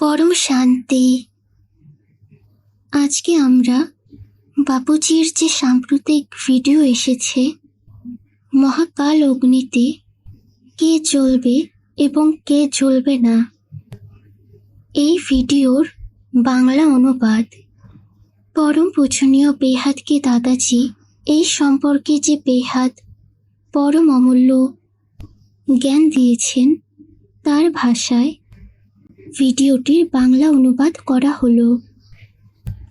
পরম শান্তি। আজকে আমরা বাপুজির যে সাম্প্রতিক ভিডিও এসেছে, মহাকাল অগ্নিতে কে জ্বলবে এবং কে জ্বলবে না, এই ভিডিওর বাংলা অনুবাদ। পরম পূজনীয় বেহাদকে দাদাজি এই সম্পর্কে যে বেহাদ, পরম অমূল্য জ্ঞান দিয়েছেন, তার ভাষায় ভিডিওটির বাংলা অনুবাদ করা হলো।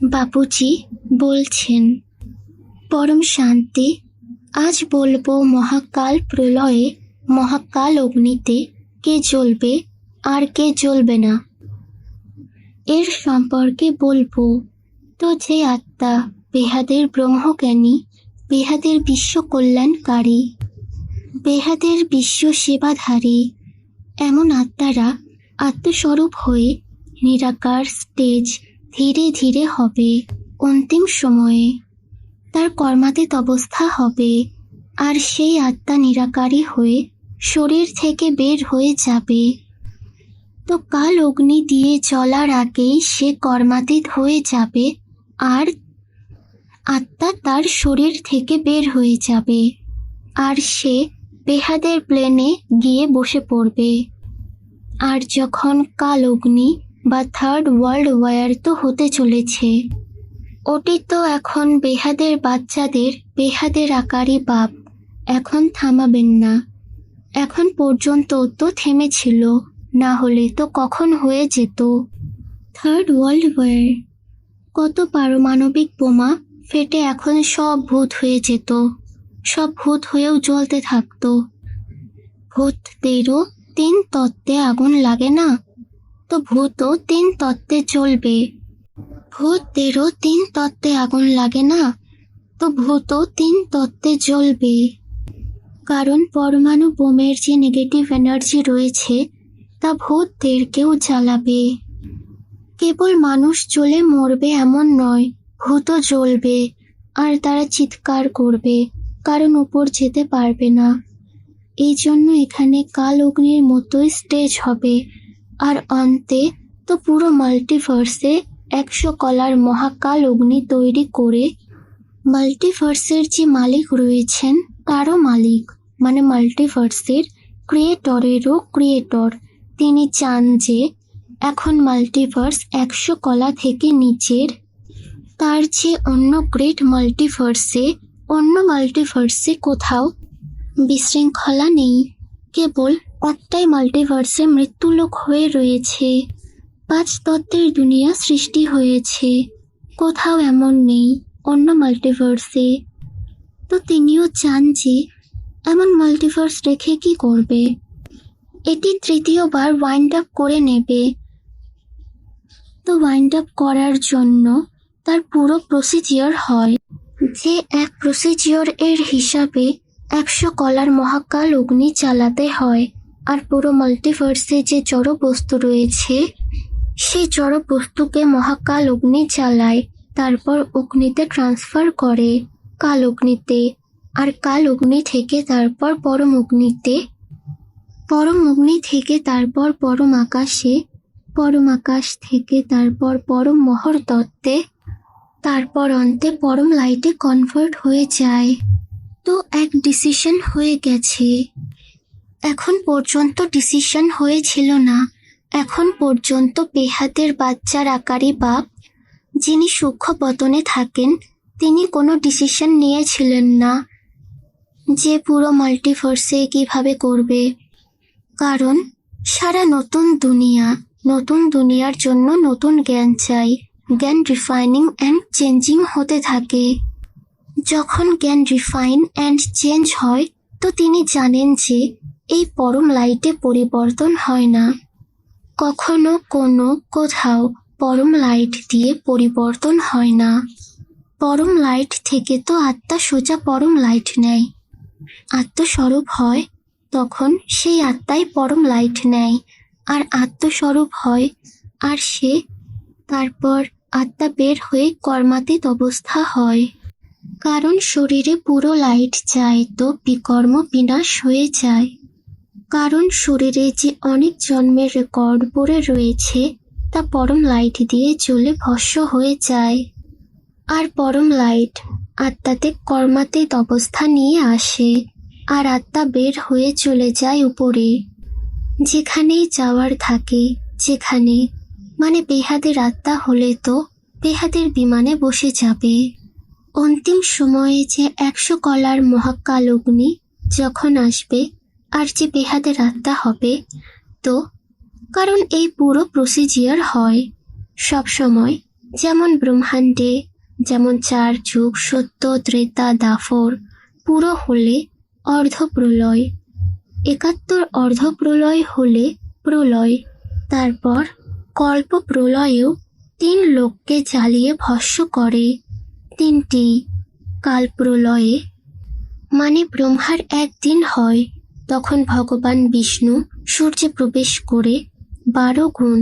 বাপুজি বলছেন, পরম শান্তি, আজ বলব মহাকাল প্রলয়ে, মহাকাল অগ্নিতে কে জ্বলবে আর কে জ্বলবে না। এর সম্পর্কে বলব, তো যে আত্মা বেহাদের ব্রহ্মজ্ঞানী, বেহাদের বিশ্ব কল্যাণকারী, বেহাদের বিশ্ব সেবাধারী, এমন আত্মারা আত্মস্বরূপ হয়ে নিরাকার স্টেজ ধীরে ধীরে হবে। অন্তিম সময়ে তার কর্মাতীত অবস্থা হবে আর সেই আত্মা নিরাকারী হয়ে শরীর থেকে বের হয়ে যাবে। তো কাল অগ্নি দিয়ে জ্বলার আগেই সে কর্মাতীত হয়ে যাবে আর আত্মা তার শরীর থেকে বের হয়ে যাবে। আর সে বেহাদের প্লেনে গিয়ে বসে পড়বে। আর যখন কাল অগ্নি বা থার্ড ওয়ার্ল্ড ওয়ার তো হতে চলেছে, ওটি তো এখন বেহাদের বাচ্চাদের বেহাদের আকারই বাপ, এখন থামাবেন না। এখন পর্যন্ত তো থেমেছিল, না হলে তো কখন হয়ে যেত। থার্ড ওয়ার্ল্ড ওয়ার কত পারমাণবিক বোমা ফেটে এখন সব ভূত হয়ে যেত, সব ভূত হয়েও জ্বলতে থাকতো। ভূতদেরও তিন তত্ত্বে আগুন লাগে না? তো ভূতও তিন তত্ত্বে জ্বলবে। ভূতদেরও তিন তত্ত্বে আগুন লাগে না? তো ভূতও তিন তত্ত্বে জ্বলবে। কারণ পরমাণু বোমের যে নেগেটিভ এনার্জি রয়েছে, তা ভূতদেরকেও জ্বালাবে। কেবল মানুষ জ্বলে মরবে এমন নয়, ভূতও জ্বলবে, আর তারা চিৎকার করবে, কারণ উপর যেতে পারবে না। এই জন্য এখানে কাল অগ্নির মতোই স্টেজ হবে। আর অন্তে তো পুরো মাল্টিভার্সে একশো কলার মহাকাল অগ্নি তৈরি করে মাল্টিভার্সের যে মালিক রয়েছেন, তারও মালিক। মানে মাল্টিভার্সের ক্রিয়েটরেরও ক্রিয়েটর তিনি চান যে এখন মাল্টিভার্স একশো কলা থেকে নিচের তার যে অন্য গ্রেট মাল্টিভার্সে অন্য মাল্টিভার্সে কোথাও বিশৃঙ্খলা নেই। কেবল একটাই মাল্টিভার্সে মৃত্যুলোক হয়ে রয়েছে। পাঁচ তত্ত্বের দুনিয়া সৃষ্টি হয়েছে। কোথাও এমন নেই, অন্য মাল্টিভার্সে। তো তিনিও চান যে, এমন মাল্টিভার্স রেখে কি করবে? এটি তৃতীয়বার ওয়াইন্ড আপ করে নেবে। তো ওয়াইন্ড আপ করার জন্য তার পুরো প্রসিজিওর হয়। যে এক প্রসিজিওর এর হিসাবে একশো কলার মহাকাল অগ্নি চালাতে হয়, আর পুরো মাল্টিভার্সে যে জড় বস্তু রয়েছে, সেই জড় বস্তুকে মহাকাল অগ্নি চালায়, তারপর অগ্নিতে ট্রান্সফার করে কাল অগ্নিতে, আর কাল অগ্নি থেকে তারপর পরম অগ্নিতে, পরম অগ্নি থেকে তারপর পরম আকাশে, পরম আকাশ থেকে তারপর পরম মহর তত্ত্বে তারপর অন্তে পরম লাইটে কনভার্ট হয়ে যায়। তো এক ডিসিশন হয়ে গেছে। এখন পর্যন্ত ডিসিশন হয়েছিল না। এখন পর্যন্ত বেহাতের বাচ্চার আকারে বাপ, যিনি সূক্ষ্ম পতনে থাকেন, তিনি কোনো ডিসিশন নিয়েছিলেন না যে পুরো মাল্টিভার্সে কীভাবে করবে। কারণ সারা নতুন দুনিয়া, নতুন দুনিয়ার জন্য নতুন জ্ঞান চাই। জ্ঞান রিফাইনিং অ্যান্ড চেঞ্জিং হতে থাকে। যখন জ্ঞান রিফাইন অ্যান্ড চেঞ্জ হয়, তো তিনি জানেন যে এই পরম লাইটে পরিবর্তন হয় না। কখনো কোনো কোথাও পরম লাইট দিয়ে পরিবর্তন হয় না। পরম লাইট থেকে তো আত্মা সোজা পরম লাইট নেয়। আত্মস্বরূপ হয়, তখন সেই আত্মাই পরম লাইট নেয়। আর আত্মস্বরূপ হয়, আর সে তারপর আত্মা বের হয়ে কর্মাতীত অবস্থা হয়। কারণ শরীরে পুরো লাইট যায় তো বিকর্ম বিনাশ হয়ে যায়। কারণ শরীরে যে অনেক জন্মের রেকর্ড পড়ে রয়েছে, তা পরম লাইট দিয়ে জ্বলে ভস্য হয়ে যায়। আর পরম লাইট আত্মাতে কর্মাতীত অবস্থা নিয়ে আসে, আর আত্মা বের হয়ে চলে যায় উপরে। যেখানেই যাওয়ার থাকে, যেখানে। মানে বেহাদের আত্মা হলে তো বেহাদের বিমানে বসে যাবে। অন্তিম সময়ে যে একশো কলার মহাকাল অগ্নি যখন আসবে আর যে বেহাদের আত্মা হবে, তো কারণ এই পুরো প্রসিজিয়ার হয়। সব সময় যেমন ব্রহ্মাণ্ডে, যেমন চার যুগ, সত্য, ত্রেতা, দাফর, পুরো হলে অর্ধপ্রলয়, একাত্তর অর্ধপ্রলয় হলে প্রলয়, তারপর কল্প প্রলয়েও তিন লোককে জ্বালিয়ে ভস্য করে। তিনটি কাল প্রলয়ে মানে ব্রহ্মার একদিন হয়, তখন ভগবান বিষ্ণু সূর্যে প্রবেশ করে বারো গুণ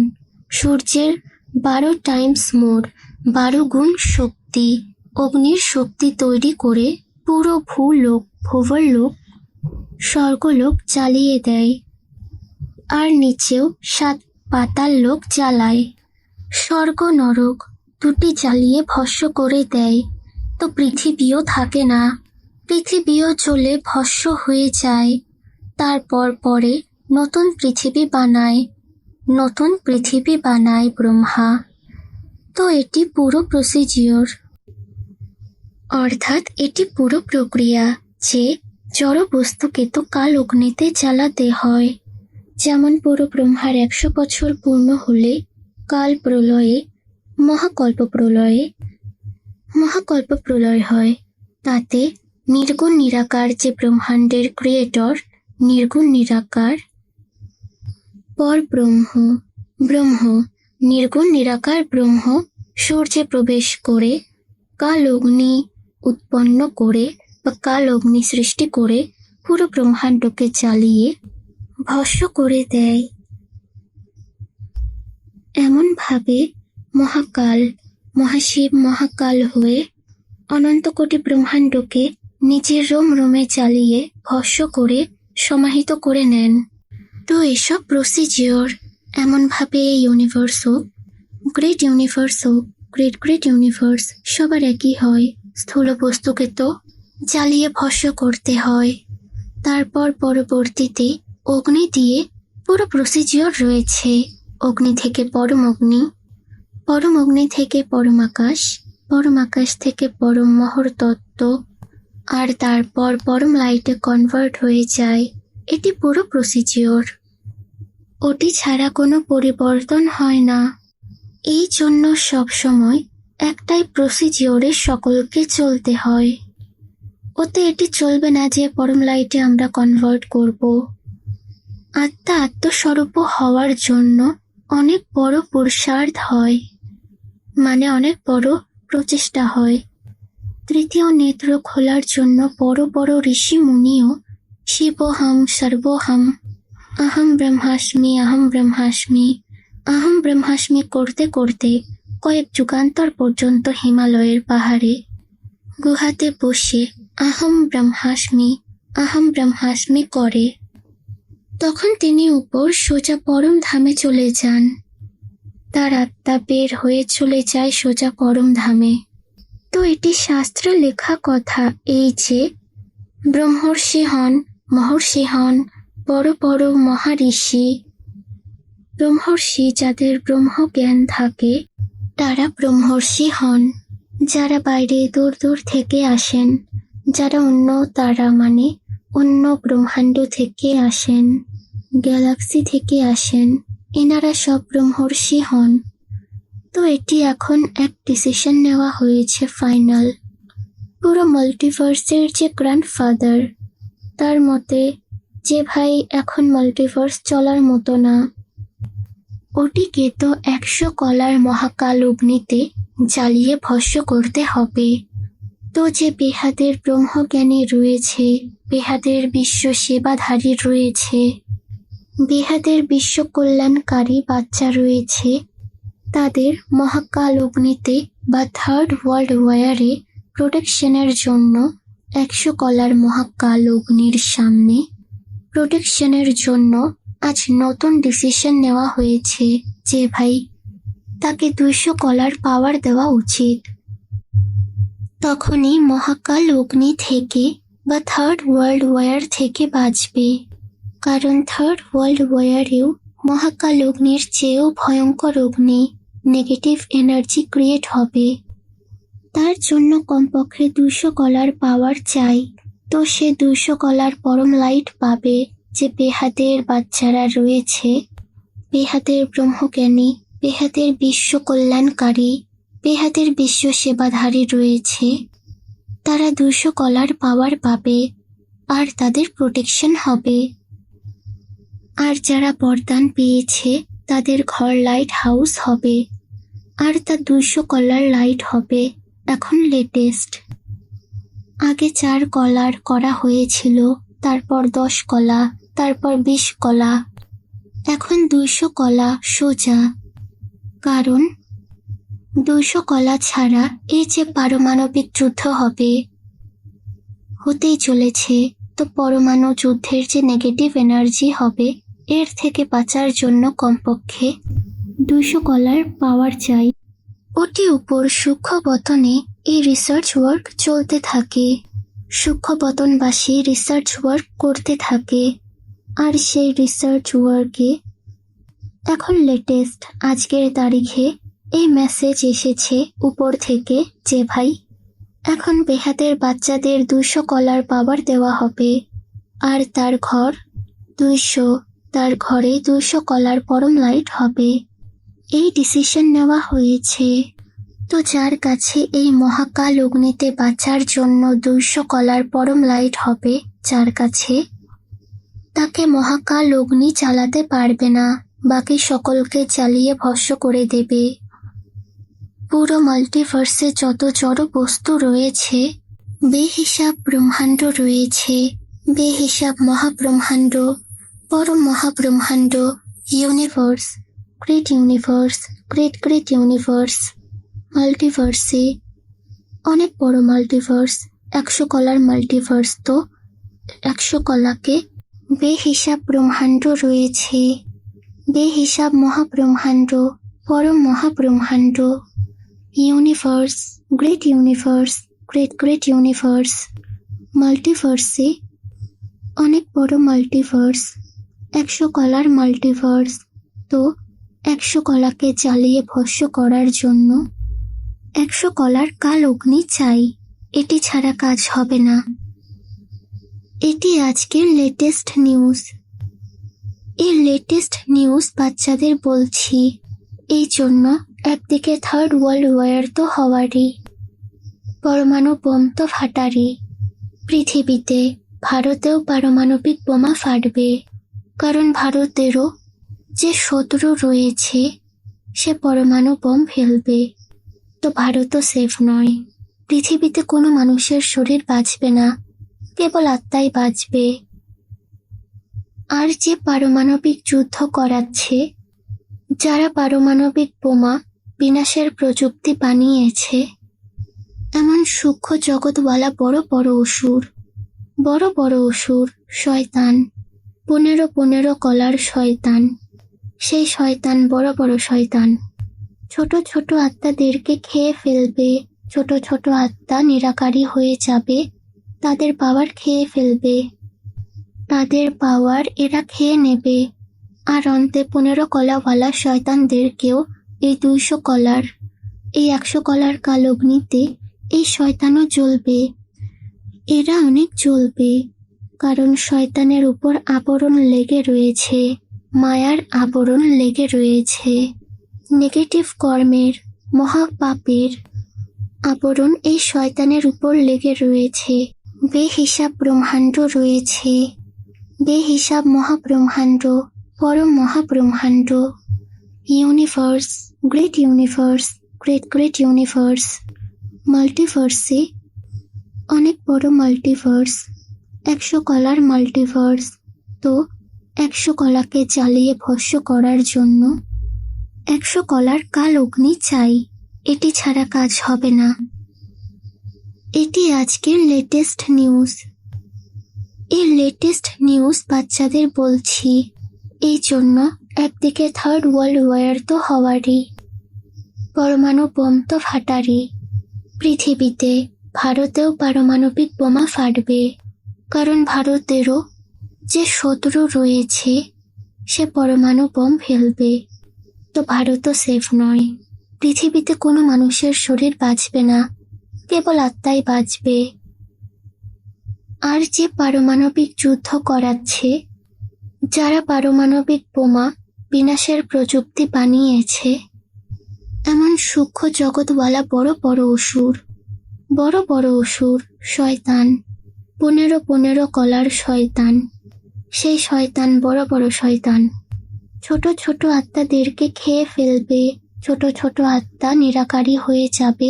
সূর্যের বারো টাইমস মোর বারো গুণ শক্তি, অগ্নির শক্তি তৈরি করে পুরো ভূলোক, ভূবরলোক, স্বর্গলোক জ্বালিয়ে দেয়। আর নিচেও সাত পাতাল লোক জ্বালায়। স্বর্গ নরক দুটি জ্বালিয়ে ভস্য করে দেয়। তো পৃথিবীও থাকে না। পৃথিবীও চলে ভস্য হয়ে যায়। তারপর পরে নতুন পৃথিবী বানায়। নতুন পৃথিবী বানায় ব্রহ্মা। তো এটি পুরো প্রসিজিওর অর্থাৎ এটি পুরো প্রক্রিয়া যে জড় বস্তুকে তো কাল অগ্নিতে জ্বালাতে হয়। যেমন পুরো ব্রহ্মার একশো বছর পূর্ণ হলে কাল প্রলয়ে মহাকল্প প্রলয়ে, মহাকল্প প্রলয় হয়। তাতে নির্গুণ নিরাকার যে ব্রহ্মাণ্ডের ক্রিয়েটর নির্গুণ নিরাকার পর ব্রহ্ম ব্রহ্ম, নির্গুণ নিরাকার ব্রহ্ম সূর্যে প্রবেশ করে কাল অগ্নি উৎপন্ন করে বা কাল অগ্নি সৃষ্টি করে পুরো ব্রহ্মাণ্ডকে জ্বালিয়ে ভস্য করে দেয়। এমনভাবে মহাকাল, মহাশিব মহাকাল হয়ে অনন্ত কোটি ব্রহ্মাণ্ডকে নিজের রোম রোমে চালিয়ে ভস্য করে সমাহিত করে নেন। তো এসব প্রসিজিওর এমনভাবে এই ইউনিভার্স হোক গ্রেট ইউনিভার্স হোক গ্রেট গ্রেট ইউনিভার্স সবার একই হয়। স্থূল বস্তুকে তো জ্বালিয়ে ভস্য করতে হয়। তারপর পরবর্তীতে অগ্নি দিয়ে পুরো প্রসিজিওর রয়েছে। অগ্নি থেকে পরম অগ্নি পরম অগ্নি থেকে পরম আকাশ পরম আকাশ থেকে পরম মহর তত্ত্ব, আর তারপর পরম লাইটে কনভার্ট হয়ে যায়। এটি পুরো প্রসিজিওর ওটি ছাড়া কোনো পরিবর্তন হয় না। এই জন্য সব সময় একটাই প্রসিজিওরে সকলকে চলতে হয়। ওতে এটি চলবে না যে পরম লাইটে আমরা কনভার্ট করব। আত্মা আত্মস্বরূপ হওয়ার জন্য অনেক বড় পুরুষার্থ হয়। মানে অনেক বড় প্রচেষ্টা হয়। তৃতীয় নেত্র খোলার জন্য বড় বড় ঋষি মুনিও শিবহম সর্বহম আহম ব্রহ্মাস্মি আহম ব্রহ্মাস্মি আহম ব্রহ্মাস্মি করতে করতে কয়েক যুগান্তর পর্যন্ত হিমালয়ের পাহাড়ে গুহাতে বসে আহম ব্রহ্মাস্মি আহম ব্রহ্মাস্মি করে। তখন তিনি উপর সোজা পরম ধামে চলে যান। তার আত্মা বের হয়ে চলে যায় সোজা পরম ধামে। তো এটি শাস্ত্রে লেখা কথা এই যে, ব্রহ্মর্ষি হন, মহর্ষি হন, বড় বড় মহারিষি ব্রহ্মর্ষি যাদের ব্রহ্ম জ্ঞান থাকে, তারা ব্রহ্মর্ষি হন। যারা বাইরে দূর দূর থেকে আসেন, যারা অন্য তারা মানে অন্য ব্রহ্মাণ্ড থেকে আসেন, গ্যালাক্সি থেকে আসেন এনারা সব ব্রহ্মর্ষি হন। তো এটি এখন এক ডিসিশন নেওয়া হয়েছে ফাইনাল পুরো মাল্টিভার্সের যে গ্র্যান্ডফাদার তার মতে যে ভাই এখন মাল্টিভার্স চলার মতো না, ওটিকে তো একশো কলার মহাকাল অগ্নিতে জ্বালিয়ে ভস্য করতে হবে। তো যে বেহাদের ব্রহ্মজ্ঞানী রয়েছে, বেহাদের বিশ্ব সেবাধারী রয়েছে বেহাদের বিশ্ব কল্যাণকারী বাচ্চা রয়েছে। তাদের মহাকাল অগ্নিতে বা থার্ড ওয়ার্ল্ড ওয়ারে প্রোটেকশনের জন্য একশো কলার মহাকাল অগ্নির সামনে প্রোটেকশনের জন্য আজ নতুন ডিসিশন নেওয়া হয়েছে যে ভাই, তাকে দুইশো কলার পাওয়ার দেওয়া উচিত। তখনই মহাকাল অগ্নি থেকে বা থার্ড ওয়ার্ল্ড ওয়ার থেকে বাঁচবে। কারণ থার্ড ওয়ার্ল্ড ওয়ারেও মহাকাল অগ্নির চেয়েও ভয়ঙ্কর অগ্নি নেগেটিভ এনার্জি ক্রিয়েট হবে। তার জন্য কমপক্ষে দুশো কলার পাওয়ার চাই। তো সে দুশো কলার পরম লাইট পাবে যে বেহাদের বাচ্চারা রয়েছে। বেহাদের ব্রহ্মজ্ঞানী, বেহাদের বিশ্ব কল্যাণকারী, বেহাদের বিশ্ব সেবাধারী রয়েছে। তারা দুশো কলার পাওয়ার পাবে, আর তাদের প্রোটেকশন হবে। আর যারা বরদান পেয়েছে, তাদের ঘর লাইট হাউস হবে। আর তা দুশো কলার লাইট হবে। এখন লেটেস্ট আগে চার কলার করা হয়েছিল, তারপর দশ কলা, তারপর বিশ কলা। এখন দুইশো কলা সোজা। কারণ দুইশো কলা ছাড়া এই যে পারমাণবিক যুদ্ধ হবে, হতেই চলেছে। তো পরমাণু যুদ্ধের যে নেগেটিভ এনার্জি হবে এর থেকে বাঁচার জন্য কমপক্ষে দুইশো কলার পাওয়ার চাই। অতি উপর সূক্ষ্মবতনে এই রিসার্চ ওয়ার্ক চলতে থাকে। সূক্ষ্মবতনবাসী রিসার্চ ওয়ার্ক করতে থাকে। আর সেই রিসার্চ ওয়ার্কে এখন লেটেস্ট আজকের তারিখে এই মেসেজ এসেছে উপর থেকে যে, ভাই, এখন বেহাতের বাচ্চাদের দুশো কলার পাওয়ার দেওয়া হবে। আর তার ঘর দুইশো তার ঘরে দুশো কলার পরম লাইট হবে। এই ডিসিশন নেওয়া হয়েছে। তো যার কাছে এই মহাকাল অগ্নিতে বাঁচার জন্য দুইশো কলার পরম লাইট হবে, যার কাছে? তাকে মহাকাল অগ্নি চালাতে পারবে না, বাকি সকলকে চালিয়ে ভস্য করে দেবে। পুরো মাল্টিভার্সে যত জড় বস্তু রয়েছে, বেহিসাব ব্রহ্মাণ্ড রয়েছে। বেহিসাব মহাব্রহ্মাণ্ড পরম মহাব্রহ্মাণ্ড universe great universe great great universe মাল্টিভার্সে অনেক বড় মাল্টিভার্স একশো কলার মাল্টিভার্স তো একশো কলাকে বেহিসাব ব্রহ্মাণ্ড রয়েছে। বেহিসাব মহাব্রহ্মাণ্ড পরম মহাব্রহ্মাণ্ড universe great universe great great universe মাল্টিভার্সে অনেক বড় মাল্টিভার্স একশো কলার মাল্টিভার্স। তো একশো কলাকে জ্বালিয়ে ভস্য করার জন্য একশো কলার কাল অগ্নি চাই। এটি ছাড়া কাজ হবে না। এটি আজকের লেটেস্ট নিউজ এই লেটেস্ট নিউজ বাচ্চাদের বলছি, এই জন্য একদিকে থার্ড ওয়ার্ল্ড ওয়ার তো হওয়ারই, পরমাণু বোম তো ফাটারই। পৃথিবীতে, ভারতেও পারমাণবিক বোমা ফাটবে। কারণ ভারতেরও যে শত্রু রয়েছে, সে পরমাণু বোম ফেলবে। তো ভারতও সেফ নয়। পৃথিবীতে কোনো মানুষের শরীর বাঁচবে না, কেবল আত্মাই বাঁচবে। আর যে পারমাণবিক যুদ্ধ করাচ্ছে, যারা পারমাণবিক বোমা বিনাশের প্রযুক্তি বানিয়েছে, এমন সূক্ষ্ম জগৎওয়ালা বড় বড় অসুর, বড় বড় অসুর, শয়তান। পনেরো পনেরো কলার শয়তান। সেই শয়তান বড় বড় শয়তান। ছোট ছোট আত্মাদেরকে খেয়ে ফেলবে, ছোট ছোট আত্মা নিরাকারী হয়ে যাবে, তাদের পাওয়ার খেয়ে ফেলবে। তাদের পাওয়ার এরা খেয়ে নেবে। আর অন্তে পনেরো কলাওয়ালা শয়তানদেরকেও এই দুইশো কলার, এই একশো কলার কালগ্নিতে এই শয়তানও জ্বলবে। এরা অনেক জ্বলবে। কারণ শয়তানের উপর আবরণ লেগে রয়েছে, মায়ার আবরণ লেগে রয়েছে। নেগেটিভ কর্মের, মহাপাপের আবরণ এই শয়তানের উপর লেগে রয়েছে। বেহিসাব ব্রহ্মাণ্ড রয়েছে। বেহিসাব মহাব্রহ্মাণ্ড, পরম মহাব্রহ্মাণ্ড। Universe, great universe, great great universe, মাল্টিভার্সে অনেক বড় মাল্টিভার্স। একশো কলার মাল্টিভার্স। তো একশো কলাকে জ্বালিয়ে ভস্য করার জন্য একশো কলার কাল অগ্নি চাই। এটি ছাড়া কাজ হবে না। এটি আজকের লেটেস্ট নিউজ। এই লেটেস্ট নিউজ বাচ্চাদের বলছি, এই জন্য একদিকে থার্ড ওয়ার্ল্ড ওয়ার তো হওয়ারই। পরমাণু বোম তো ফাটারই। পৃথিবীতে ভারতেও পারমাণবিক বোমা ফাটবে। কারণ ভারতেরও যে শত্রু রয়েছে, সে পরমাণু বোম ফেলবে। তো ভারতও সেফ নয়। পৃথিবীতে কোনো মানুষের শরীর বাঁচবে না, কেবল আত্মাই বাঁচবে। আর যে পারমাণবিক যুদ্ধ করাচ্ছে, যারা পারমাণবিক বোমা বিনাশের প্রযুক্তি বানিয়েছে, এমন সূক্ষ্ম জগৎওয়ালা বড় বড় অসুর, বড় বড় অসুর, শয়তান। পনেরো পনেরো কলার শয়তান। সেই শয়তান বড় বড় শয়তান। ছোট ছোট আত্মাদেরকে খেয়ে ফেলবে, ছোট ছোট আত্মা নিরাকারী হয়ে যাবে।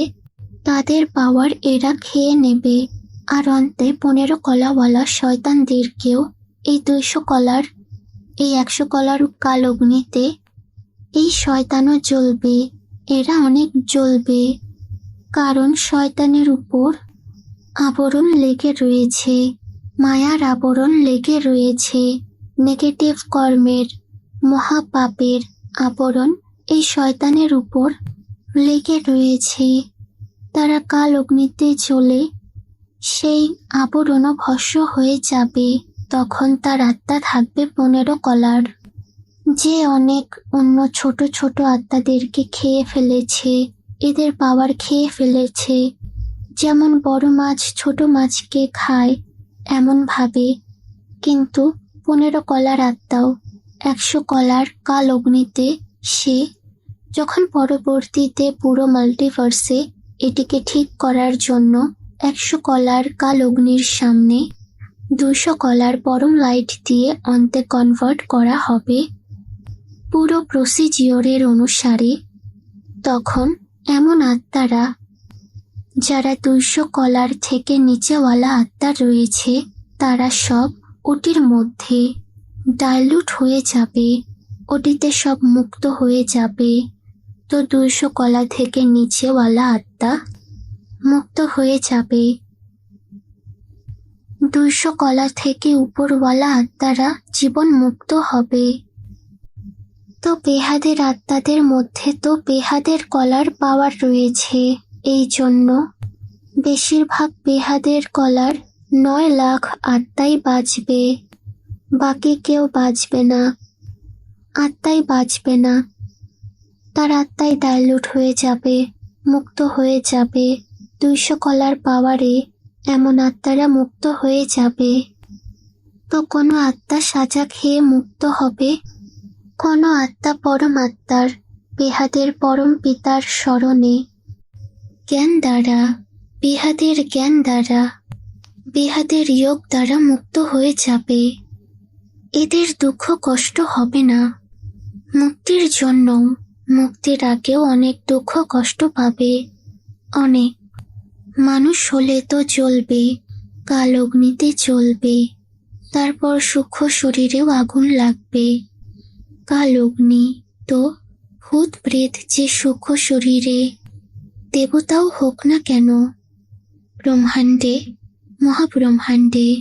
তাদের পাওয়ার এরা খেয়ে নেবে। আর অন্তে পনেরো কলাওয়ালা শয়তানদেরকেও এই দুইশো কলার, এই একশো কলার কাল অগ্নিতে এই শয়তানও জ্বলবে। এরা অনেক জ্বলবে। কারণ শয়তানের উপর আবরণ লেগে রয়েছে। মায়ার আবরণ লেগে রয়েছে। নেগেটিভ কর্মের, মহাপাপের আবরণ এই শয়তানের উপর লেগে রয়েছে। তারা কাল অগ্নিতে চলে সেই আবরণও ভস্য হয়ে যাবে। তখন তার আত্মা থাকবে পনেরো কলার। যে অনেক অন্য ছোট ছোট আত্মাদেরকে খেয়ে ফেলেছে, এদের পাওয়ার খেয়ে ফেলেছে। যেমন বড় মাছ ছোট মাছকে খায়, এমন ভাবে। কিন্তু পনেরো কলার আত্মাও একশো কলার কাল অগ্নিতে সে যখন পরবর্তীতে পুরো মাল্টিভার্সে এটিকে ঠিক করার জন্য একশো কলার কাল অগ্নির সামনে দুশো কলার পরম লাইট দিয়ে অন্তে কনভার্ট করা হবে। পুরো প্রসিজিওরের অনুসারে তখন এমন আত্মারা যারা দুইশো কলার থেকে নিচেওয়ালা আত্মা রয়েছে, তারা সব ওটির মধ্যে ডাইলুট হয়ে যাবে, ওটিতে সব মুক্ত হয়ে যাবে। তো দুইশো কলা থেকে নিচেওয়ালা আত্মা মুক্ত হয়ে যাবে। দুইশো কলা থেকে উপরওয়ালা আত্মারা জীবন মুক্ত হবে। তো বেহাদের আত্মাদের মধ্যে তো বেহাদের কলার পাওয়ার রয়েছে। এই জন্য বেশিরভাগ বেহাদের কলার নয় লাখ আত্মাই বাঁচবে, বাকি কেউ বাঁচবে না। আত্মাই বাঁচবে না। তার আত্মাই ডাইলুট হয়ে যাবে, মুক্ত হয়ে যাবে। দুইশো কলার পাওয়ারে এমন আত্মারা মুক্ত হয়ে যাবে। তো কোনো আত্মা সাজা খেয়ে মুক্ত হবে? কোনো আত্মা পরম আত্মার, বেহাদের পরম পিতার স্মরণে জ্ঞান দ্বারা, বেহাদের জ্ঞান দ্বারা, বেহাদের যোগ দ্বারা মুক্ত হয়ে যাবে। এদের দুঃখ কষ্ট হবে না। মুক্তির জন্য মুক্তির আগেও অনেক দুঃখ কষ্ট পাবে। অনেক। মানুষ হলে তো চলবে, কাল অগ্নিতে চলবে, তারপর সূক্ষ্ম শরীরেও আগুন লাগবে। কাল অগ্নি তো ভূত প্রেত যে সূক্ষ্ম শরীরে দেবতাও হোক না কেন? ব্রহ্মাণ্ডে, মহাব্রহ্মাণ্ডে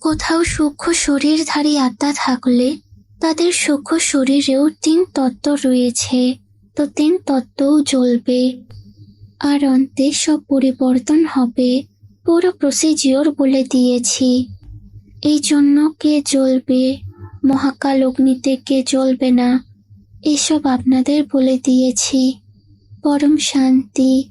কোথাও সূক্ষ্ম শরীরধারী আত্মা থাকলে তাদের সূক্ষ্ম শরীরেও তিন তত্ত্ব রয়েছে। তো তিন তত্ত্বও জ্বলবে। আর অন্তে সব পরিবর্তন হবে। পুরো প্রসিজিওর বলে দিয়েছি। এই জন্য কে জ্বলবে? মহাকাল অগ্নিতে কে জ্বলবে না? এসব আপনাদের বলে দিয়েছি। পরম শান্তি।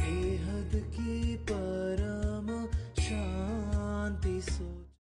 बेहद की परम शांति सोचो